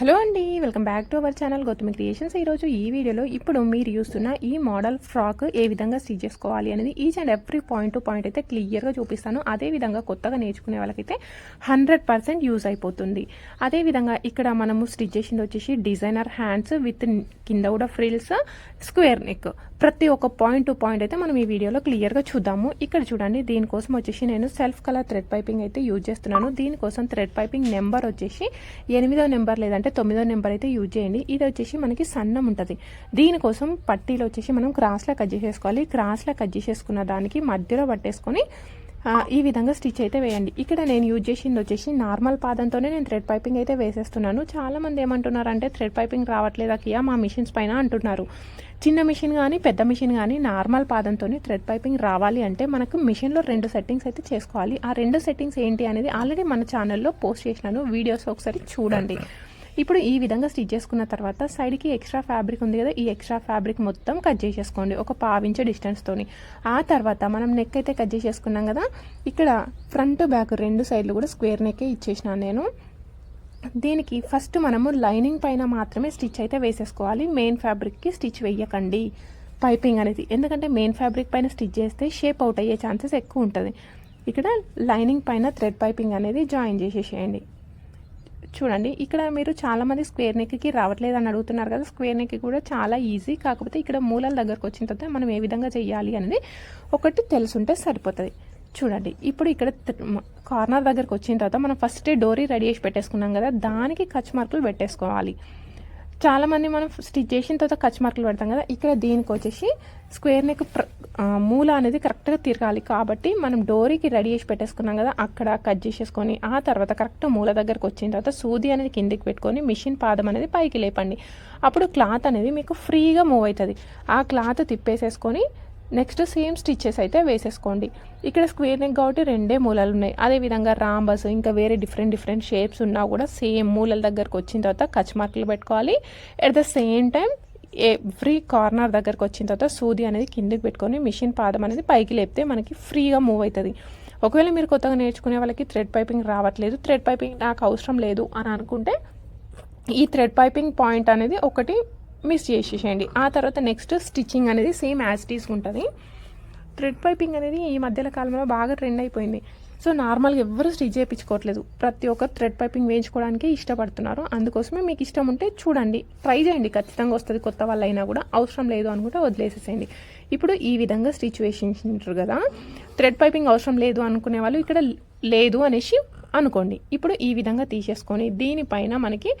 Hello అండి welcome back to our channel Gautami creations. ఈరోజు ఈ వీడియోలో ఇప్పుడు మీరు చూస్తున్న ఈ మోడల్ ఫ్రాక్ ఏ విధంగా స్టిచ్ చేసుకోవాలి అనేది each and every point to point అయితే క్లియర్గా చూపిస్తాను. అదే విధంగా కొత్తగా నేర్చుకునే వాళ్ళకైతే హండ్రెడ్ పర్సెంట్ యూజ్ అయిపోతుంది. అదే విధంగా ఇక్కడ మనము స్టిచ్ చేసింది వచ్చేసి డిజైనర్ హ్యాండ్స్ విత్ కింద కూడా ఫ్రిల్స్ స్క్వేర్ నెక్ ప్రతి ఒక్క పాయింట్ టు పాయింట్ అయితే మనం ఈ వీడియోలో క్లియర్గా చూద్దాము. ఇక్కడ చూడండి దీనికోసం వచ్చేసి నేను సెల్ఫ్ కలర్ థ్రెడ్ పైపింగ్ అయితే యూజ్ చేస్తున్నాను. దీనికోసం థ్రెడ్ పైపింగ్ నెంబర్ వచ్చేసి ఎనిమిదో నెంబర్ లేదంటే తొమ్మిదో నెంబర్ అయితే యూజ్ చేయండి. ఇది వచ్చేసి మనకి సన్నం ఉంటుంది. దీనికోసం పట్టీలు వచ్చేసి మనం క్రాస్లో కట్ చేసేసుకోవాలి. క్రాస్లో కట్ చేసేసుకున్న దానికి మధ్యలో పట్టేసుకొని ఈ విధంగా స్టిచ్ అయితే వేయండి. ఇక్కడ నేను యూజ్ చేసింది వచ్చేసి నార్మల్ పాదంతోనే నేను థ్రెడ్ పైపింగ్ అయితే వేసేస్తున్నాను. చాలామంది ఏమంటున్నారంటే ఏమంటున్నారు అంటే థ్రెడ్ పైపింగ్ రావట్లేదు కియా? మా మిషన్స్ పైన అంటున్నారు. చిన్న మిషన్ కానీ పెద్ద మిషన్ కానీ నార్మల్ పాదంతో థ్రెడ్ పైపింగ్ రావాలి అంటే మనకు మిషన్లో రెండు సెట్టింగ్స్ అయితే చేసుకోవాలి. ఆ రెండు సెట్టింగ్స్ ఏంటి అనేది ఆల్రెడీ మన ఛానల్లో పోస్ట్ చేసినాను. వీడియోస్ ఒకసారి చూడండి. ఇప్పుడు ఈ విధంగా స్టిచ్ చేసుకున్న తర్వాత సైడ్కి ఎక్స్ట్రా ఫ్యాబ్రిక్ ఉంది కదా ఈ ఎక్స్ట్రా ఫ్యాబ్రిక్ మొత్తం కట్ చేసేసుకోండి ఒక పావించే డిస్టెన్స్తోని ఆ తర్వాత మనం నెక్ అయితే కట్ చేసేసుకున్నాం కదా ఇక్కడ ఫ్రంట్ బ్యాక్ రెండు సైడ్లు కూడా స్క్వేర్ నెక్కే ఇచ్చేసినాను నేను. దీనికి ఫస్ట్ మనము లైనింగ్ పైన మాత్రమే స్టిచ్ అయితే వేసేసుకోవాలి మెయిన్ ఫ్యాబ్రిక్కి స్టిచ్ వేయకండి. పైపింగ్ అనేది ఎందుకంటే మెయిన్ ఫ్యాబ్రిక్ పైన స్టిచ్ చేస్తే షేప్ అవుట్ అయ్యే ఛాన్సెస్ ఎక్కువ ఉంటుంది. ఇక్కడ లైనింగ్ పైన థ్రెడ్ పైపింగ్ అనేది జాయిన్ చేసేసేయండి. చూడండి ఇక్కడ మీరు చాలామంది స్క్వేర్ నెక్కి రావట్లేదు అని అడుగుతున్నారు కదా. స్క్వేర్ నెక్ కూడా చాలా ఈజీ. కాకపోతే ఇక్కడ మూలల దగ్గరకు వచ్చిన తర్వాత మనం ఏ విధంగా చేయాలి అనేది ఒకటి తెలుసుంటే సరిపోతుంది. చూడండి ఇప్పుడు ఇక్కడ కార్నర్ దగ్గరకు వచ్చిన తర్వాత మనం ఫస్ట్ డోరీ రెడీ చేసి పెట్టేసుకున్నాం కదా. దానికి కచ్ మార్కులు పెట్టేసుకోవాలి. చాలామంది మనం స్టిచ్ చేసిన తర్వాత కచ్ మార్కులు పెడతాం కదా ఇక్కడ దీనికి వచ్చేసి స్క్వేర్ నెక్ ప్ర- మూల అనేది కరెక్ట్గా తిరగాలి. కాబట్టి మనం డోరీకి రెడీ చేసి పెట్టేసుకున్నాం కదా అక్కడ కట్ చేసేసుకొని ఆ తర్వాత కరెక్ట్ మూల దగ్గరకు వచ్చిన తర్వాత సూది అనేది కిందికి పెట్టుకొని మిషన్ పాదం అనేది పైకి లేపండి. అప్పుడు క్లాత్ అనేది మీకు ఫ్రీగా మూవ్ అవుతుంది. ఆ క్లాత్ తిప్పేసేసుకొని నెక్స్ట్ సేమ్ స్టిచ్చెస్ అయితే వేసేసుకోండి. ఇక్కడ స్క్వేర్ నెక్ కాబట్టి రెండే మూలలు ఉన్నాయి అదేవిధంగా రాంబస్ ఇంకా వేరే డిఫరెంట్ డిఫరెంట్ షేప్స్ ఉన్నా కూడా సేమ్ మూలల దగ్గరకు వచ్చిన తర్వాత కచ్ మార్కులు పెట్టుకోవాలి. At the same time every corner దగ్గరకు వచ్చిన తర్వాత సూది అనేది కిందికి పెట్టుకొని మిషన్ పాదం అనేది పైకి లేపితే మనకి ఫ్రీగా మూవ్ అవుతుంది. ఒకవేళ మీరు కొత్తగా నేర్చుకునే వాళ్ళకి థ్రెడ్ పైపింగ్ రావట్లేదు థ్రెడ్ పైపింగ్ నాకు అవసరం లేదు అని అనుకుంటే ఈ థ్రెడ్ పైపింగ్ పాయింట్ అనేది ఒకటి మిస్ చేసేసేయండి. ఆ తర్వాత నెక్స్ట్ స్టిచ్చింగ్ అనేది సేమ్ యాజ్ టీస్ ఉంటుంది. థ్రెడ్ పైపింగ్ అనేది ఈ మధ్యల కాలంలో బాగా ట్రెండ్ అయిపోయింది. సో నార్మల్గా ఎవ్వరు స్టిచ్ చేయించుకోవట్లేదు. ప్రతి ఒక్కరు థ్రెడ్ పైపింగ్ వేయించుకోవడానికి ఇష్టపడుతున్నారు. అందుకోసమే మీకు ఇష్టం ఉంటే చూడండి. ట్రై చేయండి. ఖచ్చితంగా వస్తుంది కొత్త వాళ్ళు అయినా కూడా. అవసరం లేదు అనుకుంటే వదిలేసేసేయండి. ఇప్పుడు ఈ విధంగా స్టిచ్ వేసింటారు కదా. థ్రెడ్ పైపింగ్ అవసరం లేదు అనుకునే వాళ్ళు ఇక్కడ లేదు అనేసి అనుకోండి. ఇప్పుడు ఈ విధంగా తీసేసుకొని దీనిపైన మనకి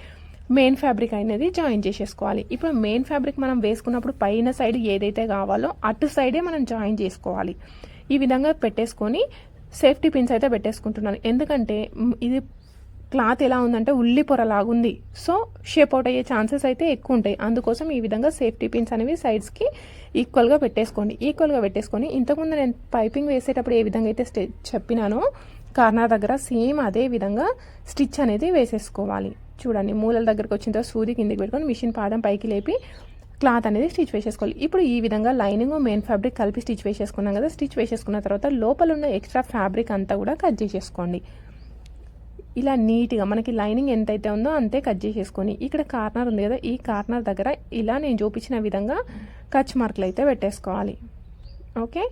మెయిన్ ఫ్యాబ్రిక్ అనేది జాయిన్ చేసేసుకోవాలి. ఇప్పుడు మెయిన్ ఫ్యాబ్రిక్ మనం వేసుకున్నప్పుడు పైన సైడ్ ఏదైతే కావాలో అటు సైడే మనం జాయిన్ చేసుకోవాలి. ఈ విధంగా పెట్టేసుకొని సేఫ్టీ పిన్స్ అయితే పెట్టేసుకుంటున్నాను. ఎందుకంటే ఇది క్లాత్ ఎలా ఉందంటే ఉల్లి పొరలాగుంది సో షేప్ అవుట్ అయ్యే ఛాన్సెస్ అయితే ఎక్కువ ఉంటాయి. అందుకోసం ఈ విధంగా సేఫ్టీ పిన్స్ అనేవి సైడ్స్కి ఈక్వల్గా పెట్టేసుకోండి. ఈక్వల్గా పెట్టేసుకొని ఇంతకుముందు నేను పైపింగ్ వేసేటప్పుడు ఏ విధంగా అయితే స్టే చెప్పినానో కార్నర్ దగ్గర సేమ్ అదే విధంగా స్టిచ్ అనేది వేసేసుకోవాలి. చూడండి మూలల దగ్గరకు వచ్చిన తర్వాత సూది కిందికి పెట్టుకొని మిషన్ పాదం పైకి లేపి క్లాత్ అనేది స్టిచ్ వేసేసుకోవాలి. ఇప్పుడు ఈ విధంగా లైనింగ్ మెయిన్ ఫ్యాబ్రిక్ కలిపి స్టిచ్ వేసేసుకున్నాం కదా స్టిచ్ వేసేసుకున్న తర్వాత లోపల ఉన్న ఎక్స్ట్రా ఫ్యాబ్రిక్ అంతా కూడా కట్ చేసేసుకోండి. ఇలా నీట్గా మనకి లైనింగ్ ఎంతైతే ఉందో అంతే కట్ చేసేసుకొని ఇక్కడ కార్నర్ ఉంది కదా ఈ కార్నర్ దగ్గర ఇలా నేను చూపించిన విధంగా కచ్ మార్కులు అయితే పెట్టేసుకోవాలి. ఓకే?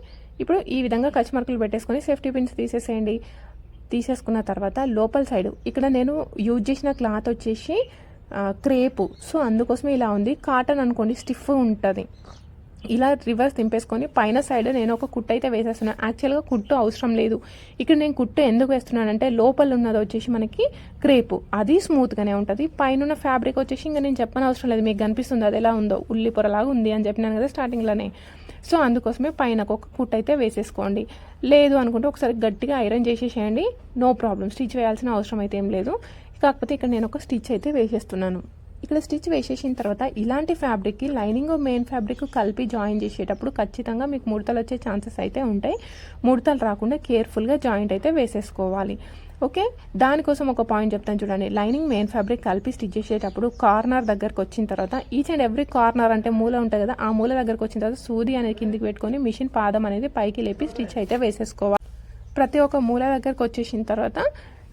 ఇప్పుడు ఈ విధంగా కచ్ మార్కులు పెట్టేసుకొని సేఫ్టీ పిన్స్ తీసేసేయండి. తీసేసుకున్న తర్వాత లోపల సైడ్ ఇక్కడ నేను యూజ్ చేసిన క్లాత్ వచ్చేసి క్రేపు. సో అందుకోసమే ఇలా ఉంది. కాటన్ అనుకోండి స్టిఫ్ ఉంటుంది. ఇలా రివర్స్ దింపేసుకొని పైన సైడ్ నేను ఒక కుట్టు అయితే వేసేస్తున్నాను యాక్చువల్గా కుట్టు అవసరం లేదు. ఇక్కడ నేను కుట్టు ఎందుకు వేస్తున్నానంటే లోపల ఉన్నది వచ్చేసి మనకి క్రేపు. అది స్మూత్గానే ఉంటుంది. పైన ఉన్న ఫ్యాబ్రిక్ వచ్చేసి ఇంకా నేను చెప్పని అవసరం లేదు. మీకు కనిపిస్తుంది అది ఎలా ఉందో. ఉల్లి పొరలాగా ఉంది అని చెప్పినాను కదా స్టార్టింగ్లోనే సో అందుకోసమే పైన ఒక కుట్ అయితే వేసేసుకోండి. లేదు అనుకుంటే ఒకసారి గట్టిగా ఐరన్ చేసేసేయండి. నో ప్రాబ్లం స్టిచ్ వేయాల్సిన అవసరం అయితే ఏం లేదు. కాకపోతే ఇక్కడ నేను ఒక స్టిచ్ అయితే వేసేస్తున్నాను. ఇక్కడ స్టిచ్ వేసేసిన తర్వాత ఇలాంటి ఫ్యాబ్రిక్కి లైనింగ్ మెయిన్ ఫ్యాబ్రిక్ కలిపి జాయిన్ చేసేటప్పుడు ఖచ్చితంగా మీకు ముడతలు వచ్చే ఛాన్సెస్ అయితే ఉంటాయి. ముడతలు రాకుండా కేర్ఫుల్గా జాయింట్ అయితే వేసేసుకోవాలి. ఓకే? దానికోసం ఒక పాయింట్ చెప్తాను చూడండి. లైనింగ్ మెయిన్ ఫ్యాబ్రిక్ కలిపి స్టిచ్ చేసేటప్పుడు కార్నర్ దగ్గరకు వచ్చిన తర్వాత ఈచ్ అండ్ ఎవ్రీ కార్నర్ అంటే మూల ఉంటుంది కదా ఆ మూల దగ్గరకు వచ్చిన తర్వాత సూది అనేది కిందికి పెట్టుకొని మిషన్ పాదం అనేది పైకి లేపి స్టిచ్ అయితే వేసేసుకోవాలి. ప్రతి ఒక్క మూల దగ్గరకు వచ్చేసిన తర్వాత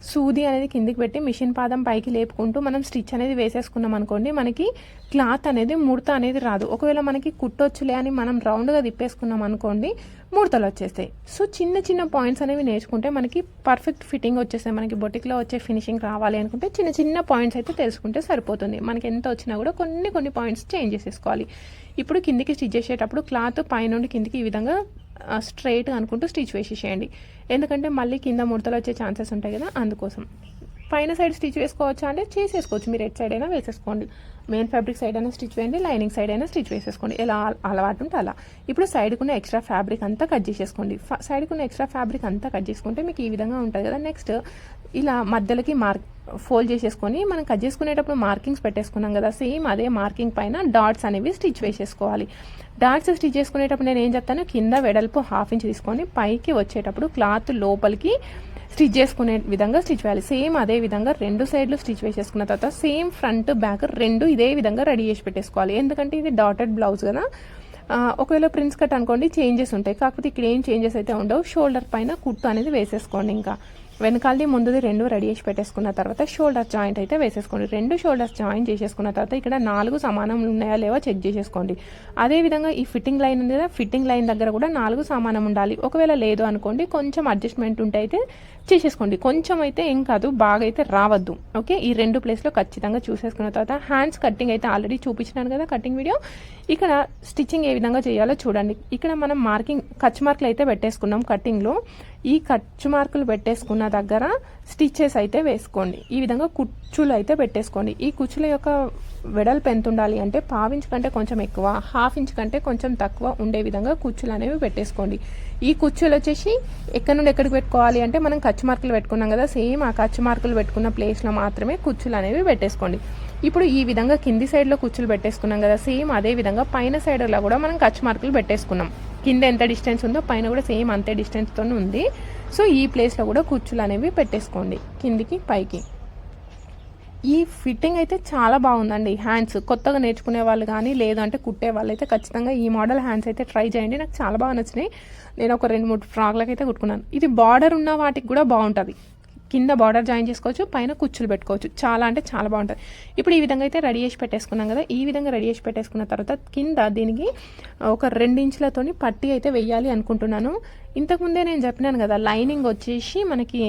సూది అనేది కిందికి పెట్టి మిషన్ పాదం పైకి లేపుకుంటూ మనం స్టిచ్ అనేది వేసేసుకున్నాం అనుకోండి మనకి క్లాత్ అనేది ముడత అనేది రాదు. ఒకవేళ మనకి కుట్టొచ్చులే అని మనం రౌండ్గా తిప్పేసుకున్నాం అనుకోండి ముడతలు వచ్చేస్తాయి. సో చిన్న చిన్న పాయింట్స్ అనేవి నేర్చుకుంటే మనకి పర్ఫెక్ట్ ఫిట్టింగ్ వచ్చేస్తాయి. మనకి బొటిక్లో వచ్చే ఫినిషింగ్ రావాలి అనుకుంటే చిన్న చిన్న పాయింట్స్ అయితే తెలుసుకుంటే సరిపోతుంది. మనకి ఎంత వచ్చినా కూడా కొన్ని కొన్ని పాయింట్స్ చేంజ్ చేసేసుకోవాలి ఇప్పుడు కిందికి స్టిచ్ చేసేటప్పుడు క్లాత్ పైనుండి కిందికి ఈ విధంగా స్ట్రైట్ అనుకుంటూ స్టిచ్ వేసేసేయండి. ఎందుకంటే మళ్ళీ కింద ముడతలు వచ్చే ఛాన్సెస్ ఉంటాయి కదా అందుకోసం. పైన సైడ్ స్టిచ్ వేసుకోవచ్చా అంటే చేసేసుకోవచ్చు. మీరు ఎట్ సైడ్ అయినా వేసేసుకోండి. మెయిన్ ఫ్యాబ్రిక్ సైడ్ అయినా స్టిచ్ వేయండి లైనింగ్ సైడ్ అయినా స్టిచ్ వేసేసుకోండి. ఎలా అలవాటు ఉంటే అలా. ఇప్పుడు సైడ్కున్న ఎక్స్ట్రా ఫ్యాబ్రిక్ అంతా కట్ చేసేసుకోండి. సైడ్కున్న ఎక్స్ట్రా ఫ్యాబ్రిక్ అంతా కట్ చేసుకుంటే మీకు ఈ విధంగా ఉంటుంది కదా. నెక్స్ట్ ఇలా మధ్యలోకి మార్క్ ఫోల్డ్ చేసేసుకొని మనం కట్ చేసుకునేటప్పుడు మార్కింగ్స్ పెట్టేసుకున్నాం కదా సేమ్ అదే మార్కింగ్ పైన డాట్స్ అనేవి స్టిచ్ వేసేసుకోవాలి. డాట్స్ స్టిచ్ చేసుకునేటప్పుడు నేను ఏం చెప్తాను కింద వెడల్పు హాఫ్ ఇంచ్ తీసుకొని పైకి వచ్చేటప్పుడు క్లాత్ లోపలికి స్టిచ్ చేసుకునే విధంగా స్టిచ్ వేయాలి. సేమ్ అదే విధంగా రెండు సైడ్లు స్టిచ్ వేసేసుకున్న తర్వాత సేమ్ ఫ్రంట్ బ్యాక్ రెండు ఇదే విధంగా రెడీ చేసి పెట్టేసుకోవాలి. ఎందుకంటే ఇది డాటెడ్ బ్లౌజ్ కదా. ఒకవేళ ప్రిన్స్ కట్ అనుకోండి చేంజెస్ ఉంటాయి. కాకపోతే ఇక్కడ ఏం చేంజెస్ అయితే ఉండవు షోల్డర్ పైన కుట్టు అనేది వేసేసుకోండి ఇంకా. వెనకాలది ముందుది రెండు రెడీ చేసి పెట్టేసుకున్న తర్వాత షోల్డర్ జాయింట్ అయితే వేసేసుకోండి. రెండు షోల్డర్స్ జాయింట్ చేసేసుకున్న తర్వాత ఇక్కడ నాలుగు సమానం ఉన్నాయా లేవో చెక్ చేసేసుకోండి. అదేవిధంగా ఈ ఫిట్టింగ్ లైన్ ఉంది కదా ఫిట్టింగ్ లైన్ దగ్గర కూడా నాలుగు సమానం ఉండాలి. ఒకవేళ లేదు అనుకోండి కొంచెం అడ్జస్ట్మెంట్ ఉంటే అయితే చేసేసుకోండి. కొంచెం అయితే ఏం కాదు బాగా అయితే రావద్దు. ఓకే? ఈ రెండు ప్లేస్లో ఖచ్చితంగా చూసేసుకున్న తర్వాత హ్యాండ్స్ కటింగ్ అయితే ఆల్రెడీ చూపించినాను కదా కటింగ్ వీడియో. ఇక్కడ స్టిచ్చింగ్ ఏ విధంగా చేయాలో చూడండి. ఇక్కడ మనం మార్కింగ్ ఖర్చు మార్కులు అయితే పెట్టేసుకున్నాం కటింగ్లో. ఈ ఖర్చు మార్కులు పెట్టేసుకున్న దగ్గర స్టిచ్చెస్ అయితే వేసుకోండి. ఈ విధంగా కుచ్చులు అయితే పెట్టేసుకోండి. ఈ కుచ్చుల యొక్క వెడల్పు ఎంత ఉండాలి అంటే పావించ్ కంటే కొంచెం ఎక్కువ హాఫ్ ఇంచ్ కంటే కొంచెం తక్కువ ఉండే విధంగా కుచ్చులు అనేవి పెట్టేసుకోండి. ఈ కుచ్చులు వచ్చేసి ఎక్కడి నుండి ఎక్కడికి పెట్టుకోవాలి అంటే మనం ఖర్చు మార్కులు పెట్టుకున్నాం కదా సేమ్ ఆ ఖర్చు మార్కులు పెట్టుకున్న ప్లేస్లో మాత్రమే కుచ్చులు అనేవి పెట్టేసుకోండి. ఇప్పుడు ఈ విధంగా కింది సైడ్లో కుచ్చులు పెట్టేసుకున్నాం కదా సేమ్ అదే విధంగా పైన సైడ్లో కూడా మనం ఖర్చు మార్కులు పెట్టేసుకున్నాం. కింద ఎంత డిస్టెన్స్ ఉందో పైన కూడా సేమ్ అంతే డిస్టెన్స్తో ఉంది. సో ఈ ప్లేస్లో కూడా కుచ్చులు అనేవి పెట్టేసుకోండి కిందికి పైకి. ఈ ఫిట్టింగ్ అయితే చాలా బాగుందండి. హ్యాండ్స్ కొత్తగా నేర్చుకునే వాళ్ళు కానీ లేదంటే కుట్టే వాళ్ళు అయితే ఖచ్చితంగా ఈ మోడల్ హ్యాండ్స్ అయితే ట్రై చేయండి. నాకు చాలా బాగా నచ్చినాయి. నేను ఒక రెండు మూడు ఫ్రాక్లకు అయితే కుట్టుకున్నాను. ఇది బార్డర్ ఉన్న వాటికి కూడా బాగుంటుంది. కింద బార్డర్ జాయిన్ చేసుకోవచ్చు పైన కుచ్చులు పెట్టుకోవచ్చు. చాలా అంటే చాలా బాగుంటుంది. ఇప్పుడు ఈ విధంగా అయితే రెడీ చేసి పెట్టేసుకున్నాం కదా ఈ విధంగా రెడీ చేసి పెట్టేసుకున్న తర్వాత కింద దీనికి ఒక రెండించులతోని పట్టి అయితే వెయ్యాలి అనుకుంటున్నాను. ఇంతకుముందే నేను చెప్పినాను కదా లైనింగ్ వచ్చేసి మనకి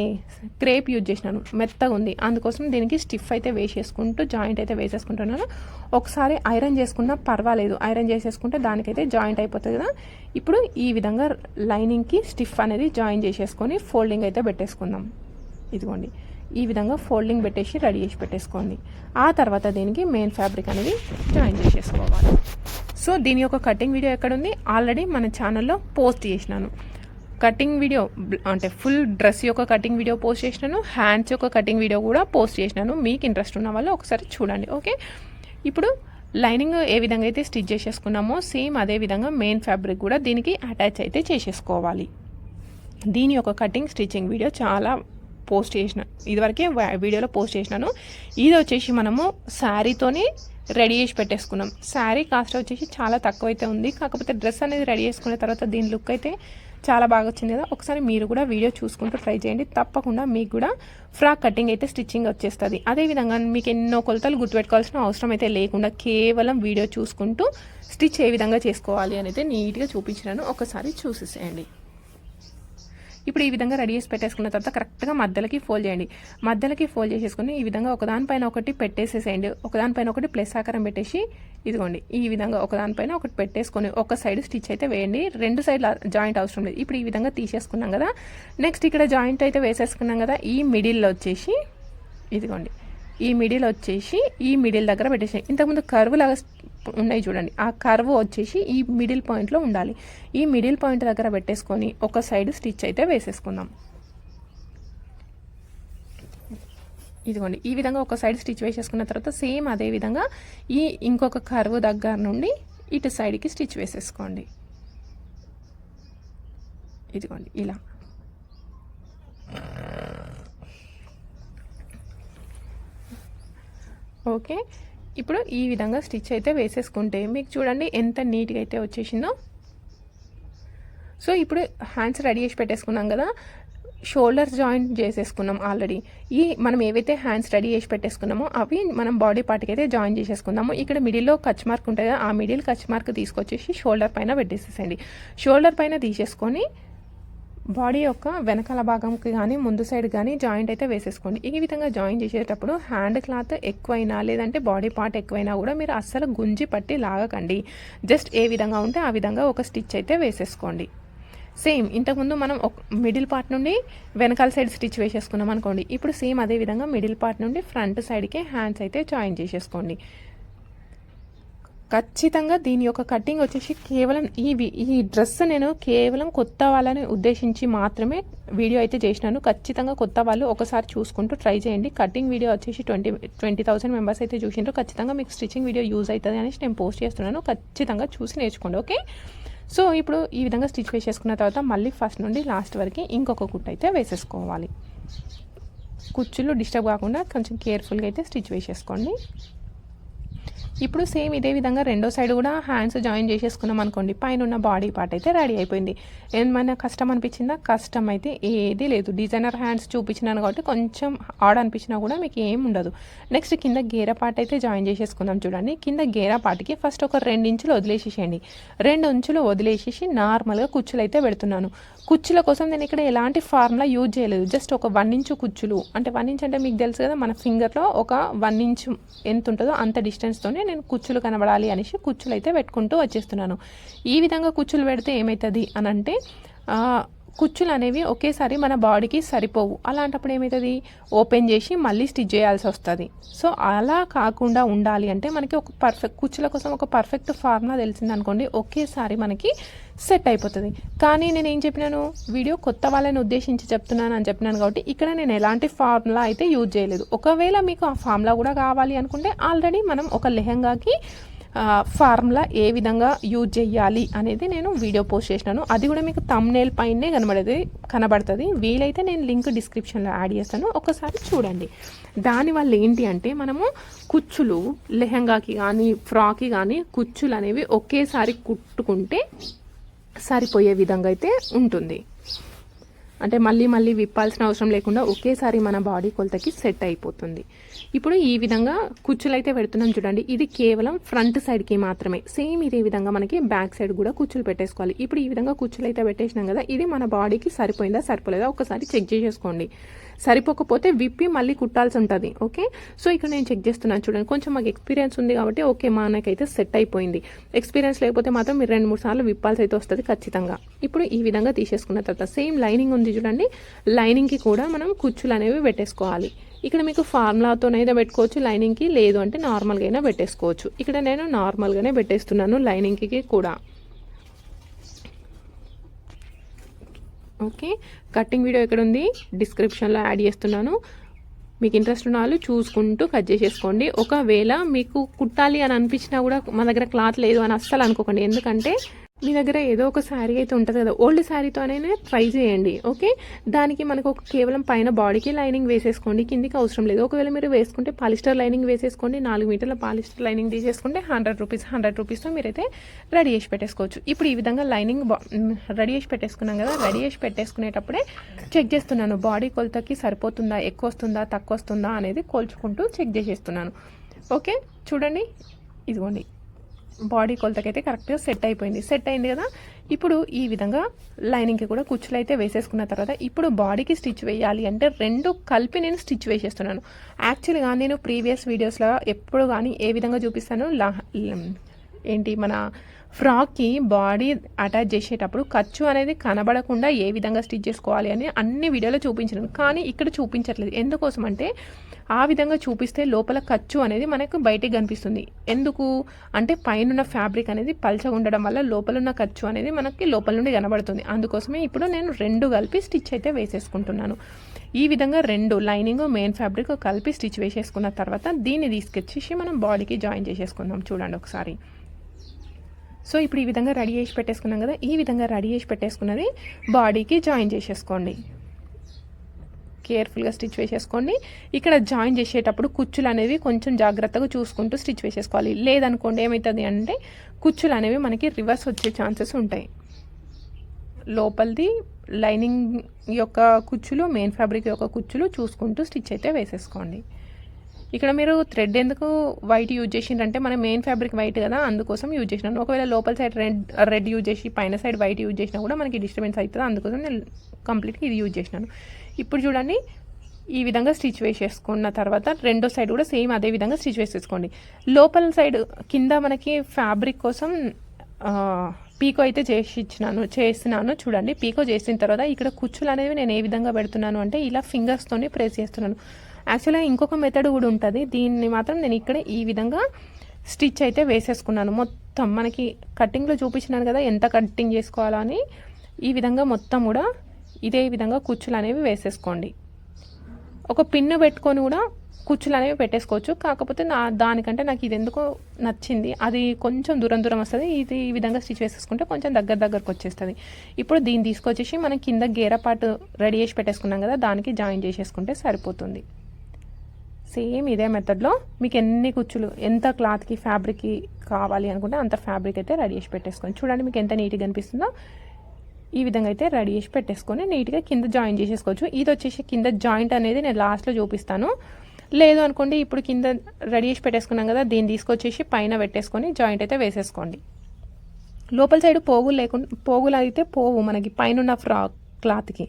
క్రేప్ యూజ్ చేసినాను. మెత్తగా ఉంది. అందుకోసం దీనికి స్టిఫ్ అయితే వేసేసుకుంటూ జాయింట్ అయితే వేసేసుకుంటున్నాను. ఒకసారి ఐరన్ చేసుకున్నా పర్వాలేదు. ఐరన్ చేసేసుకుంటే దానికైతే జాయింట్ అయిపోతుంది కదా. ఇప్పుడు ఈ విధంగా లైనింగ్కి స్టిఫ్ అనేది జాయిన్ చేసేసుకొని ఫోల్డింగ్ అయితే పెట్టేసుకుందాం. ఇదిగోండి. ఈ విధంగా ఫోల్డింగ్ పెట్టేసి రెడీ చేసి పెట్టేసుకోండి. ఆ తర్వాత దీనికి మెయిన్ ఫ్యాబ్రిక్ అనేది జాయిన్ చేసేసుకోవాలి. సో దీని యొక్క కటింగ్ వీడియో ఎక్కడ ఉంది ఆల్రెడీ మన ఛానల్లో పోస్ట్ చేసినాను. కటింగ్ వీడియో అంటే ఫుల్ డ్రెస్ యొక్క కటింగ్ వీడియో పోస్ట్ చేసినాను. హ్యాండ్స్ యొక్క కటింగ్ వీడియో కూడా పోస్ట్ చేసినాను. మీకు ఇంట్రెస్ట్ ఉన్న వాళ్ళు ఒకసారి చూడండి ఓకే ఇప్పుడు లైనింగ్ ఏ విధంగా అయితే స్టిచ్ చేసేసుకున్నామో సేమ్ అదే విధంగా మెయిన్ ఫ్యాబ్రిక్ కూడా దీనికి అటాచ్ అయితే చేసేసుకోవాలి. దీని యొక్క కటింగ్ స్టిచ్చింగ్ వీడియో చాలా పోస్ట్ చేసిన ఇదివరకే వీడియోలో పోస్ట్ చేసినాను. ఇది వచ్చేసి మనము శారీతోని రెడీ చేసి పెట్టేసుకున్నాం. శారీ కాస్ట్ వచ్చేసి చాలా తక్కువ అయితే ఉంది. కాకపోతే డ్రెస్ అనేది రెడీ చేసుకున్న తర్వాత దీని లుక్ అయితే చాలా బాగా వచ్చింది కదా. ఒకసారి మీరు కూడా వీడియో చూసుకుంటూ ట్రై చేయండి. తప్పకుండా మీకు కూడా ఫ్రాక్ కటింగ్ అయితే స్టిచ్చింగ్ వచ్చేస్తుంది. అదేవిధంగా మీకు ఎన్నో కొలతలు గుర్తుపెట్టుకోవాల్సిన అవసరం అయితే లేకుండా కేవలం వీడియో చూసుకుంటూ స్టిచ్ ఏ విధంగా చేసుకోవాలి అనేది నీట్గా చూపించినాను. ఒకసారి చూసేసేయండి. ఇప్పుడు ఈ విధంగా రెడీ చేసి పెట్టేసుకున్న తర్వాత కరెక్ట్గా మధ్యలకి ఫోల్డ్ చేయండి. మధ్యలోకి ఫోల్డ్ చేసేసుకుని ఈ విధంగా ఒకదానిపైన ఒకటి పెట్టేసేసేయండి. ఒకదానిపైన ఒకటి ప్లస్ ఆకారం పెట్టేసి ఇదిగోండి ఈ విధంగా ఒకదానిపైన ఒకటి పెట్టేసుకొని ఒక సైడ్ స్టిచ్ అయితే వేయండి. రెండు సైడ్ల జాయింట్ అవసరం లేదు. ఇప్పుడు ఈ విధంగా తీసేసుకున్నాం కదా. నెక్స్ట్ ఇక్కడ జాయింట్ అయితే వేసేసుకున్నాం కదా. ఈ మిడిల్లో వచ్చేసి ఇదిగోండి ఈ మిడిల్ వచ్చేసి ఈ మిడిల్ దగ్గర పెట్టేసి ఇంతకుముందు కర్వ్ లాగా ఉన్నాయి చూడండి. ఆ కర్వ్ వచ్చేసి ఈ మిడిల్ పాయింట్లో ఉండాలి. ఈ మిడిల్ పాయింట్ దగ్గర పెట్టేసుకొని ఒక సైడ్ స్టిచ్ అయితే వేసేసుకుందాం. ఇదిగోండి. ఈ విధంగా ఒక సైడ్ స్టిచ్ వేసేసుకున్న తర్వాత సేమ్ అదే విధంగా ఈ ఇంకొక కర్వ్ దగ్గర నుండి ఇటు సైడ్కి స్టిచ్ వేసేసుకోండి. ఇదిగోండి. ఇలా. ఓకే. ఇప్పుడు ఈ విధంగా స్టిచ్ అయితే వేసేసుకుంటే మీకు చూడండి ఎంత నీట్గా అయితే వచ్చేసిందో. సో ఇప్పుడు హ్యాండ్స్ రెడీ చేసి పెట్టేసుకున్నాం కదా. షోల్డర్స్ జాయింట్ చేసేసుకున్నాం ఆల్రెడీ. ఈ మనం ఏవైతే హ్యాండ్స్ రెడీ చేసి పెట్టేసుకున్నామో అవి మనం బాడీ పార్ట్కి అయితే జాయిన్ చేసేసుకుందాము. ఇక్కడ మిడిల్లో కచ్ మార్క్ ఉంటుంది కదా ఆ మిడిల్ కచ్ మార్క్ తీసుకొచ్చేసి షోల్డర్ పైన పెట్టేసేసండి షోల్డర్ పైన తీసేసుకొని బాడీ యొక్క వెనకాల భాగంకి కానీ ముందు సైడ్ కానీ జాయింట్ అయితే వేసేసుకోండి. ఈ విధంగా జాయిన్ చేసేటప్పుడు హ్యాండ్ క్లాత్ ఎక్కువైనా లేదంటే బాడీ పార్ట్ ఎక్కువైనా కూడా మీరు అస్సలు గుంజి పట్టి లాగకండి. జస్ట్ ఏ విధంగా ఉంటే ఆ విధంగా ఒక స్టిచ్ అయితే వేసేసుకోండి. సేమ్ ఇంతకుముందు మనం ఒక మిడిల్ పార్ట్ నుండి వెనకాల సైడ్ స్టిచ్ వేసేసుకున్నాం అనుకోండి. ఇప్పుడు సేమ్ అదే విధంగా మిడిల్ పార్ట్ నుండి ఫ్రంట్ సైడ్కి హ్యాండ్స్ అయితే జాయిన్ చేసేసుకోండి. ఖచ్చితంగా దీని యొక్క కటింగ్ వచ్చేసి కేవలం ఈ ఈ డ్రెస్ నేను కేవలం కొత్త వాళ్ళని ఉద్దేశించి మాత్రమే వీడియో అయితే చేసినాను. ఖచ్చితంగా కొత్త వాళ్ళు ఒకసారి చూసుకుంటూ ట్రై చేయండి. కటింగ్ వీడియో వచ్చేసి ట్వంటీ ట్వంటీ థౌసండ్ మెంబర్స్ అయితే చూసిండ్రు. ఖచ్చితంగా మీకు స్టిచ్చింగ్ వీడియో యూజ్ అవుతుంది అనేసి నేను పోస్ట్ చేస్తున్నాను. ఖచ్చితంగా చూసి నేర్చుకోండి ఓకే? సో ఇప్పుడు ఈ విధంగా స్టిచ్ వేసేసుకున్న తర్వాత మళ్ళీ ఫస్ట్ నుండి లాస్ట్ వరకు ఇంకొక కుట్ అయితే వేసేసుకోవాలి. కుచ్చులు డిస్టర్బ్ కాకుండా కొంచెం కేర్ఫుల్గా అయితే స్టిచ్ వేసేసుకోండి. ఇప్పుడు సేమ్ ఇదే విధంగా రెండో సైడ్ కూడా హ్యాండ్స్ జాయిన్ చేసేసుకున్నాం అనుకోండి పైన ఉన్న బాడీ పార్ట్ అయితే రెడీ అయిపోయింది. ఏమైనా కష్టం అనిపించిందా? కష్టం అయితే ఏది లేదు. డిజైనర్ హ్యాండ్స్ చూపించినాను కాబట్టి కొంచెం ఆడ్ అనిపించినా కూడా మీకు ఏం ఉండదు. నెక్స్ట్ కింద గేర పార్ట్ అయితే జాయిన్ చేసేసుకుందాం చూడండి. కింద గేర పార్ట్కి ఫస్ట్ ఒక రెండు ఇంచులు వదిలేసేసేయండి. రెండు ఇంచులు వదిలేసేసి నార్మల్గా కుచ్చులు అయితే పెడుతున్నాను. కుచ్చుల కోసం నేను ఇక్కడ ఎలాంటి ఫార్ములా యూజ్ చేయలేదు. జస్ట్ ఒక వన్ ఇంచు కుచ్చులు. అంటే వన్ ఇంచ్ అంటే మీకు తెలుసు కదా మన ఫింగర్లో ఒక వన్ ఇంచ్ ఎంత ఉంటుందో అంత డిస్టెన్స్తోనే నేను కుచ్చులు కనబడాలి అనేసి కుచ్చులు అయితే పెట్టుకుంటూ వచ్చేస్తున్నాను. ఈ విధంగా కుచ్చులు పెడితే ఏమవుతుంది అని అంటే కుచ్చులు అనేవి ఒకేసారి మన బాడీకి సరిపోవు. అలాంటప్పుడు ఏమవుతుంది ఓపెన్ చేసి మళ్ళీ స్టిచ్ చేయాల్సి వస్తుంది. సో అలా కాకుండా ఉండాలి అంటే మనకి ఒక పర్ఫెక్ట్ కుచ్చుల కోసం ఒక పర్ఫెక్ట్ ఫార్ములా తెలిసింది అనుకోండి ఒకేసారి మనకి సెట్ అయిపోతుంది. కానీ నేను ఏం చెప్పినాను? వీడియో కొత్త వాళ్ళని ఉద్దేశించి చెప్తున్నాను అని చెప్పినాను కాబట్టి ఇక్కడ నేను ఎలాంటి ఫార్ములా అయితే యూజ్ చేయలేదు. ఒకవేళ మీకు ఆ ఫార్ములా కూడా కావాలి అనుకుంటే ఆల్రెడీ మనం ఒక లెహంగాకి ఫార్ములా ఏ విధంగా యూజ్ చేయాలి అనేది నేను వీడియో పోస్ట్ చేసినాను. అది కూడా మీకు తమ్నేల్ పైనే కనబడేది కనబడుతుంది. వీలైతే నేను లింక్ డిస్క్రిప్షన్లో యాడ్ చేస్తాను. ఒకసారి చూడండి. దానివల్ల ఏంటి అంటే మనము కుచ్చులు లెహంగాకి కానీ ఫ్రాక్కి కానీ కుచ్చులు అనేవి ఒకేసారి కుట్టుకుంటే సరిపోయే విధంగా అయితే ఉంటుంది. అంటే మళ్ళీ మళ్ళీ విప్పాల్సిన అవసరం లేకుండా ఒకేసారి మన బాడీ కొలతకి సెట్ అయిపోతుంది. ఇప్పుడు ఈ విధంగా కుచ్చులు అయితే పెడుతున్నాం చూడండి. ఇది కేవలం ఫ్రంట్ సైడ్కి మాత్రమే. సేమ్ ఇదే విధంగా మనకి బ్యాక్ సైడ్ కూడా కుచ్చులు పెట్టేసుకోవాలి. ఇప్పుడు ఈ విధంగా కుచ్చులు అయితే పెట్టేసినాం కదా ఇది మన బాడీకి సరిపోయిందా సరిపోలేదా? ఒకసారి చెక్ చేసేసుకోండి. సరిపోకపోతే విప్పి మళ్ళీ కుట్టాల్సి ఉంటుంది ఓకే? సో ఇక్కడ నేను చెక్ చేస్తున్నాను చూడండి. కొంచెం మాకు ఎక్స్పీరియన్స్ ఉంది కాబట్టి ఓకే మా నాకైతే సెట్ అయిపోయింది. ఎక్స్పీరియన్స్ లేకపోతే మాత్రం మీరు రెండు మూడు సార్లు విప్పాల్సి అయితే వస్తుంది ఖచ్చితంగా. ఇప్పుడు ఈ విధంగా తీసేసుకున్న తర్వాత సేమ్ లైనింగ్ ఉంది చూడండి. లైనింగ్కి కూడా మనం కుచ్చులు అనేవి పెట్టేసుకోవాలి. ఇక్కడ మీకు ఫార్ములాతోనైనా పెట్టుకోవచ్చు లైనింగ్కి లేదు అంటే నార్మల్గా అయినా పెట్టేసుకోవచ్చు. ఇక్కడ నేను నార్మల్గానే పెట్టేస్తున్నాను లైనింగ్కి కూడా. ఓకే. కటింగ్ వీడియో ఎక్కడ ఉంది డిస్క్రిప్షన్లో యాడ్ చేస్తున్నాను. మీకు ఇంట్రెస్ట్ ఉన్న వాళ్ళు చూసుకుంటూ కట్ చేసేసుకోండి. ఒకవేళ మీకు కుట్టాలి అని అనిపించినా కూడా మా దగ్గర క్లాత్ లేదు అని అస్సలు అనుకోకండి. ఎందుకంటే మీ దగ్గర ఏదో ఒక శారీ అయితే ఉంటుంది కదా ఓల్డ్ శారీతోనే ట్రై చేయండి ఓకే దానికి మనకు ఒక కేవలం పైన బాడీకి లైనింగ్ వేసేసుకోండి కిందికి అవసరం లేదు. ఒకవేళ మీరు వేసుకుంటే పాలిస్టర్ లైనింగ్ వేసేసుకోండి నాలుగు మీటర్ల పాలిస్టర్ లైనింగ్ తీసేసుకుంటే హండ్రెడ్ రూపీస్ హండ్రెడ్ రూపీస్తో మీరైతే రెడీ చేసి పెట్టేసుకోవచ్చు. ఇప్పుడు ఈ విధంగా లైనింగ్ రెడీ చేసి పెట్టేసుకున్నాం కదా రెడీ చేసి పెట్టేసుకునేటప్పుడే చెక్ చేస్తున్నాను. బాడీ కొలతకి సరిపోతుందా ఎక్కువ వస్తుందా తక్కువ వస్తుందా అనేది కోల్చుకుంటూ చెక్ చేసేస్తున్నాను. ఓకే చూడండి ఇదిగోండి. బాడీ కొలతకైతే కరెక్ట్గా సెట్ అయిపోయింది. సెట్ అయింది కదా? ఇప్పుడు ఈ విధంగా లైనింగ్కి కూడా కుచ్చులు అయితే వేసేసుకున్న తర్వాత ఇప్పుడు బాడీకి స్టిచ్ వేయాలి అంటే రెండు కలిపి నేను స్టిచ్ వేసేస్తున్నాను. యాక్చువల్గా నేను ప్రీవియస్ వీడియోస్లో ఎప్పుడు కానీ ఏ విధంగా చూపిస్తాను ఏంటి మన ఫ్రాక్కి బాడీ అటాచ్ చేసేటప్పుడు ఖర్చు అనేది కనబడకుండా ఏ విధంగా స్టిచ్ చేసుకోవాలి అని అన్ని వీడియోలో చూపించలేదు. కానీ ఇక్కడ చూపించట్లేదు. ఎందుకోసం అంటే ఆ విధంగా చూపిస్తే లోపల ఖర్చు అనేది మనకు బయటికి కనిపిస్తుంది. ఎందుకు? అంటే పైన ఫ్యాబ్రిక్ అనేది పల్చగా ఉండడం వల్ల లోపల ఉన్న ఖర్చు అనేది మనకి లోపల నుండి కనబడుతుంది. అందుకోసమే ఇప్పుడు నేను రెండు కలిపి స్టిచ్ అయితే వేసేసుకుంటున్నాను. ఈ విధంగా రెండు లైనింగ్ మెయిన్ ఫ్యాబ్రిక్ కలిపి స్టిచ్ వేసేసుకున్న తర్వాత దీన్ని తీసుకొచ్చేసి మనం బాడీకి జాయిన్ చేసేసుకుందాం. చూడండి ఒకసారి. సో ఇప్పుడు ఈ విధంగా రెడీ చేసి పెట్టేసుకున్నాం కదా ఈ విధంగా రెడీ చేసి పెట్టేసుకున్నది బాడీకి జాయిన్ చేసేసుకోండి. కేర్ఫుల్గా స్టిచ్ వేసేసుకోండి. ఇక్కడ జాయిన్ చేసేటప్పుడు కుచ్చులు అనేవి కొంచెం జాగ్రత్తగా చూసుకుంటూ స్టిచ్ వేసేసుకోవాలి. లేదనుకోండి ఏమవుతుంది అంటే కుచ్చులు అనేవి మనకి రివర్స్ వచ్చే ఛాన్సెస్ ఉంటాయి. లోపలిది లైనింగ్ యొక్క కుచ్చులు మెయిన్ ఫ్యాబ్రిక్ యొక్క కుచ్చులు చూసుకుంటూ స్టిచ్ అయితే వేసేసుకోండి. ఇక్కడ మీరు థ్రెడ్ ఎందుకు వైట్ యూజ్ చేసిండ్రంటే మన మెయిన్ ఫ్యాబ్రిక్ వైట్ కదా అందుకోసం యూజ్ చేసినాను ఒకవేళ లోపల సైడ్ రెడ్ రెడ్ యూజ్ చేసి పైన సైడ్ వైట్ యూజ్ చేసినా కూడా మనకి డిస్టర్బెన్స్ అవుతుంది అందుకోసం నేను కంప్లీట్గా ఇది యూజ్ చేసినాను. ఇప్పుడు చూడండి ఈ విధంగా స్టిచ్ వేసేసుకున్న తర్వాత రెండో సైడ్ కూడా సేమ్ అదే విధంగా స్టిచ్ వేసేసుకోండి. లోపల సైడ్ కింద మనకి ఫ్యాబ్రిక్ కోసం పీకో అయితే చేసి ఇచ్చినాను చేస్తున్నాను. చూడండి పీకో చేసిన తర్వాత ఇక్కడ కుచ్చులు అనేవి నేను ఏ విధంగా పెడుతున్నాను అంటే ఇలా ఫింగర్స్తోనే ప్రెస్ చేస్తున్నాను. యాక్చువల్గా ఇంకొక మెథడ్ కూడా ఉంటుంది. దీన్ని మాత్రం నేను ఇక్కడ ఈ విధంగా స్టిచ్ అయితే వేసేసుకున్నాను. మొత్తం మనకి కటింగ్లో చూపించినాను కదా ఎంత కటింగ్ చేసుకోవాలో అని. ఈ విధంగా మొత్తం కూడా ఇదే విధంగా కుచ్చులు అనేవి వేసేసుకోండి. ఒక పిన్ను పెట్టుకొని కూడా కుచ్చులు అనేవి పెట్టేసుకోవచ్చు. కాకపోతే నా దానికంటే నాకు ఇది ఎందుకో నచ్చింది. అది కొంచెం దూరం దూరం వస్తుంది. ఇది ఈ విధంగా స్టిచ్ వేసేసుకుంటే కొంచెం దగ్గర దగ్గరకు వచ్చేస్తుంది. ఇప్పుడు దీన్ని తీసుకొచ్చేసి మనం కింద గేర పాటు రెడీ చేసి పెట్టేసుకున్నాం కదా దానికి జాయిన్ చేసేసుకుంటే సరిపోతుంది. సేమ్ ఇదే మెథడ్లో మీకు ఎన్ని కుచ్చులు ఎంత క్లాత్కి ఫ్యాబ్రిక్కి కావాలి అనుకుంటే అంత ఫ్యాబ్రిక్ అయితే రెడీ చేసి పెట్టేసుకోండి చూడండి మీకు ఎంత నీట్గా అనిపిస్తుందో. ఈ విధంగా అయితే రెడీ చేసి పెట్టేసుకొని నీట్గా కింద జాయిన్ చేసేసుకోవచ్చు. ఇది వచ్చేసి కింద జాయింట్ అనేది నేను లాస్ట్లో చూపిస్తాను. లేదు అనుకోండి ఇప్పుడు కింద రెడీ చేసి పెట్టేసుకున్నాం కదా దీన్ని తీసుకొచ్చేసి పైన పెట్టేసుకొని జాయింట్ అయితే వేసేసుకోండి. లోపల సైడ్ పోగులు లేకుండా పోగులు అయితే పోవు మనకి పైన ఫ్రాక్ క్లాత్కి.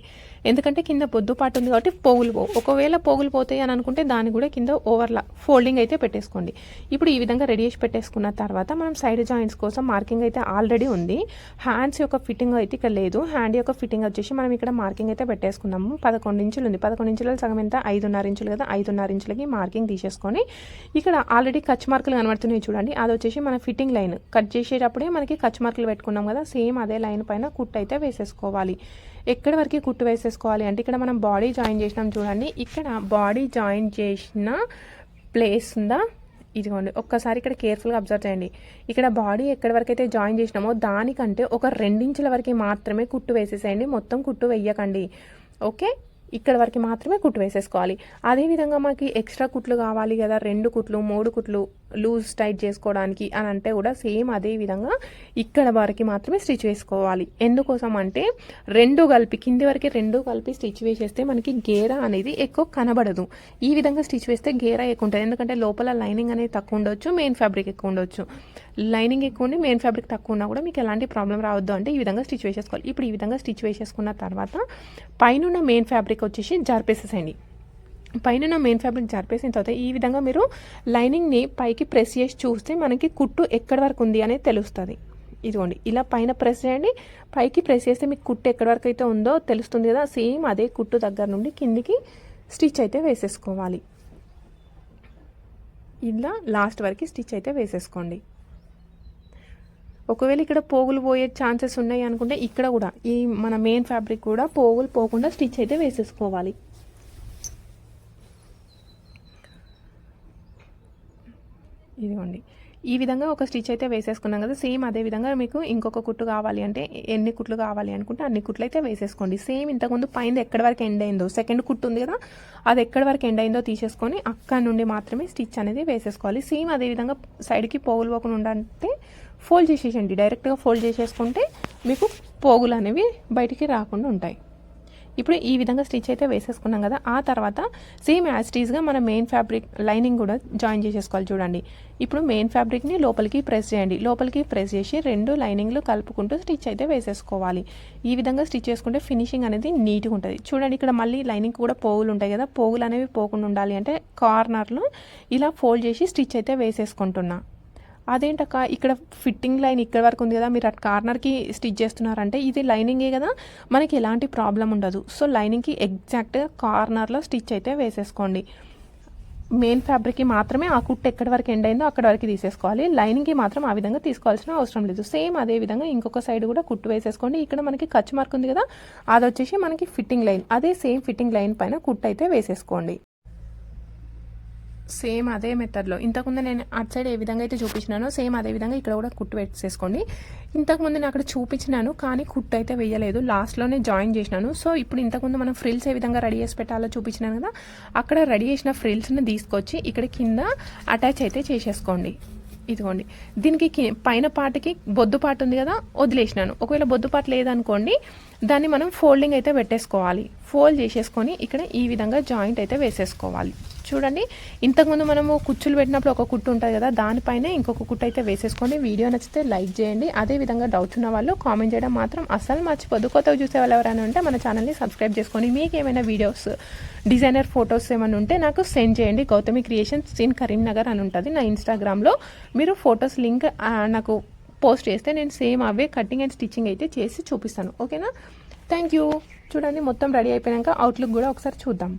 ఎందుకంటే కింద పొద్దుపాటు ఉంది కాబట్టి పోగులు పోవు ఒకవేళ పోగులు పోతాయి అని అనుకుంటే దాన్ని కూడా కింద ఓవర్లా ఫోల్డింగ్ అయితే పెట్టేసుకోండి. ఇప్పుడు ఈ విధంగా రెడీ చేసి పెట్టేసుకున్న తర్వాత మనం సైడ్ జాయింట్స్ కోసం మార్కింగ్ అయితే ఆల్రెడీ ఉంది. హ్యాండ్స్ యొక్క ఫిట్టింగ్ అయితే ఇక్కడ లేదు. హ్యాండ్ యొక్క ఫిట్టింగ్ వచ్చేసి మనం ఇక్కడ మార్కింగ్ అయితే పెట్టేసుకున్నాము. పదకొండు ఇంచులు ఉంది. పదకొండు ఇంచుల సగం ఎంత? ఐదున్నర ఇంచులు కదా. ఐదున్నర ఇంచులకి మార్కింగ్ తీసేసుకొని ఇక్కడ ఆల్రెడీ కచ్ మార్కులు కనబడుతున్నాయి చూడండి. అది వచ్చేసి మన ఫిట్టింగ్ లైన్. కట్ చేసేటప్పుడే మనకి కచ్ మార్కులు పెట్టుకున్నాం కదా. సేమ్ అదే లైన్ పైన కుట్టు అయితే వేసేసుకోవాలి. ఎక్కడి వరకు కుట్టు వేసేసుకోవాలి? అంటే ఇక్కడ మనం బాడీ జాయిన్ చేసినాం చూడండి. ఇక్కడ బాడీ జాయిన్ చేసిన ప్లేస్ ఉందా? ఇదిగోండి. ఒక్కసారి ఇక్కడ కేర్ఫుల్గా అబ్జర్వ్ చేయండి. ఇక్కడ బాడీ ఎక్కడి వరకు అయితే జాయిన్ చేసినామో దానికంటే ఒక రెండించుల వరకు మాత్రమే కుట్టు వేసేసేయండి. మొత్తం కుట్టు వేయకండి. ఓకే ఇక్కడ వరకు మాత్రమే కుట్టు వేసేసుకోవాలి. అదేవిధంగా మనకి ఎక్స్ట్రా కుట్లు కావాలి కదా రెండు కుట్లు మూడు కుట్లు లూజ్ టైట్ చేసుకోవడానికి అని అంటే కూడా సేమ్ అదే విధంగా ఇక్కడ వరకు మాత్రమే స్టిచ్ వేసుకోవాలి. ఎందుకోసం అంటే రెండు కలిపి కింది వరకు రెండు కలిపి స్టిచ్ వేసేస్తే మనకి గేర అనేది ఎక్కువ కనబడదు. ఈ విధంగా స్టిచ్ వేస్తే గేర ఎక్కువ ఉంటుంది. ఎందుకంటే లోపల లైనింగ్ అనేది తక్కువ ఉండొచ్చు మెయిన్ ఫ్యాబ్రిక్ ఎక్కువ ఉండొచ్చు. లైనింగ్ ఎక్కువ ఉండి మెయిన్ ఫ్యాబ్రిక్ తక్కువ ఉన్నా కూడా మీకు ఎలాంటి ప్రాబ్లం రావద్దు అంటే ఈ విధంగా స్టిచ్ వేసేసుకోవాలి. ఇప్పుడు ఈ విధంగా స్టిచ్ వేసేసుకున్న తర్వాత పైన మెయిన్ ఫ్యాబ్రిక్ వచ్చేసి జరిపేసేసేయండి పైన మెయిన్ ఫ్యాబ్రిక్ జరిపేసిన తర్వాత ఈ విధంగా మీరు లైనింగ్ని పైకి ప్రెస్ చేసి చూస్తే మనకి కుట్టు ఎక్కడి వరకు ఉంది అనేది తెలుస్తుంది. ఇదిగోండి ఇలా పైన ప్రెస్ చేయండి. పైకి ప్రెస్ చేస్తే మీకు కుట్టు ఎక్కడి వరకు అయితే ఉందో తెలుస్తుంది కదా సేమ్ అదే కుట్టు దగ్గర నుండి కిందికి స్టిచ్ అయితే వేసేసుకోవాలి. ఇలా లాస్ట్ వరకు స్టిచ్ అయితే వేసేసుకోండి. ఒకవేళ ఇక్కడ పోగులు పోయే ఛాన్సెస్ ఉన్నాయి అనుకుంటే ఇక్కడ కూడా ఈ మన మెయిన్ ఫ్యాబ్రిక్ కూడా పోగులు పోకుండా స్టిచ్ అయితే వేసేసుకోవాలి. ఇదిగోండి. ఈ విధంగా ఒక స్టిచ్ అయితే వేసేసుకున్నాం కదా సేమ్ అదే విధంగా మీకు ఇంకొక కుట్టు కావాలి అంటే ఎన్ని కుట్లు కావాలి అనుకుంటే అన్ని కుట్లు అయితే వేసేసుకోండి. సేమ్ ఇంతకుముందు పైన ఎక్కడి వరకు ఎండ్ అయిందో సెకండ్ కుట్టు ఉంది కదా అది ఎక్కడి వరకు ఎండ్ అయిందో తీసేసుకొని అక్కడ నుండి మాత్రమే స్టిచ్ అనేది వేసేసుకోవాలి. సేమ్ అదే విధంగా సైడ్కి పోగులు పోకుండా ఉండాలంటే ఫోల్డ్ చేసేసండి డైరెక్ట్గా ఫోల్డ్ చేసేసుకుంటే మీకు పోగులు అనేవి బయటికి రాకుండా ఉంటాయి. ఇప్పుడు ఈ విధంగా స్టిచ్ అయితే వేసేసుకున్నాం కదా. ఆ తర్వాత సేమ్ యాజ్ టీజ్గా మన మెయిన్ ఫ్యాబ్రిక్ లైనింగ్ కూడా జాయిన్ చేసేసుకోవాలి చూడండి. ఇప్పుడు మెయిన్ ఫ్యాబ్రిక్ని లోపలికి ప్రెస్ చేయండి. లోపలికి ప్రెస్ చేసి రెండు లైనింగ్లు కలుపుకుంటూ స్టిచ్ అయితే వేసేసుకోవాలి. ఈ విధంగా స్టిచ్ చేసుకుంటే ఫినిషింగ్ అనేది నీట్గా ఉంటుంది. చూడండి ఇక్కడ మళ్ళీ లైనింగ్ కూడా పోగులు ఉంటాయి కదా. పోగులు అనేవి పోకుండా ఉండాలి అంటే కార్నర్లో ఇలా ఫోల్డ్ చేసి స్టిచ్ అయితే వేసేసుకుంటున్నా. అదేంటక్క ఇక్కడ ఫిట్టింగ్ లైన్ ఇక్కడ వరకు ఉంది కదా మీరు అటు కార్నర్కి స్టిచ్ చేస్తున్నారంటే ఇది లైనింగే కదా మనకి ఎలాంటి ప్రాబ్లం ఉండదు. సో లైనింగ్కి ఎగ్జాక్ట్గా కార్నర్లో స్టిచ్ అయితే వేసేసుకోండి. మెయిన్ ఫ్యాబ్రిక్కి మాత్రమే ఆ కుట్టు ఎక్కడి వరకు ఎండ్ అయిందో అక్కడ వరకు తీసేసుకోవాలి. లైనింగ్కి మాత్రం ఆ విధంగా తీసుకోవాల్సిన అవసరం లేదు. సేమ్ అదే విధంగా ఇంకొక సైడ్ కూడా కుట్టు వేసేసుకోండి. ఇక్కడ మనకి ఖర్చు మార్క్ ఉంది కదా అది వచ్చేసి మనకి ఫిట్టింగ్ లైన్ అదే సేమ్ ఫిట్టింగ్ లైన్ పైన కుట్టు అయితే వేసేసుకోండి. సేమ్ అదే మెథడ్లో ఇంతకుముందు నేను అటు సైడ్ ఏ విధంగా అయితే చూపించినానో సేమ్ అదే విధంగా ఇక్కడ కూడా కుట్టు పెట్టేసుకోండి ఇంతకుముందు నేను అక్కడ చూపించినాను కానీ కుట్టు అయితే వేయలేదు. లాస్ట్లోనే జాయిన్ చేసినాను. సో ఇప్పుడు ఇంతకుముందు మనం ఫ్రిల్స్ ఏ విధంగా రెడీ చేసి పెట్టాలో చూపించినాను కదా అక్కడ రెడీ చేసిన ఫ్రిల్స్ని తీసుకొచ్చి ఇక్కడ కింద అటాచ్ అయితే చేసేసుకోండి. ఇదిగోండి. దీనికి పైన పాటకి బొద్దు పాట ఉంది కదా వదిలేసినాను. ఒకవేళ బొద్దు పాట లేదనుకోండి దాన్ని మనం ఫోల్డింగ్ అయితే పెట్టేసుకోవాలి. ఫోల్డ్ చేసేసుకొని ఇక్కడ ఈ విధంగా జాయింట్ అయితే వేసేసుకోవాలి. చూడండి. ఇంతకుముందు మనము కుచ్చులు పెట్టినప్పుడు ఒక కుట్టు ఉంటుంది కదా దానిపైన ఇంకొక కుట్టు అయితే వేసేసుకోండి. వీడియో నచ్చితే లైక్ చేయండి. అదే విధంగా డౌట్స్ ఉన్న వాళ్ళు కామెంట్ చేయడం మాత్రం అస్సలు మర్చిపోద్దు. కొత్తగా చూసే వాళ్ళు ఎవరైనా ఉంటే మన ఛానల్ని సబ్స్క్రైబ్ చేసుకొని మీకు ఏమైనా వీడియోస్ డిజైనర్ ఫొటోస్ ఏమైనా ఉంటే నాకు సెండ్ చేయండి. గౌతమి క్రియేషన్స్ ఇన్ కరీంనగర్ అని ఉంటుంది నా ఇన్స్టాగ్రామ్లో మీరు ఫొటోస్ లింక్ నాకు పోస్ట్ చేస్తే నేను సేమ్ అవే కటింగ్ అండ్ స్టిచ్చింగ్ అయితే చేసి చూపిస్తాను. ఓకేనా థ్యాంక్ యూ చూడండి మొత్తం రెడీ అయిపోయాక అవుట్లుక్ కూడా ఒకసారి చూద్దాం.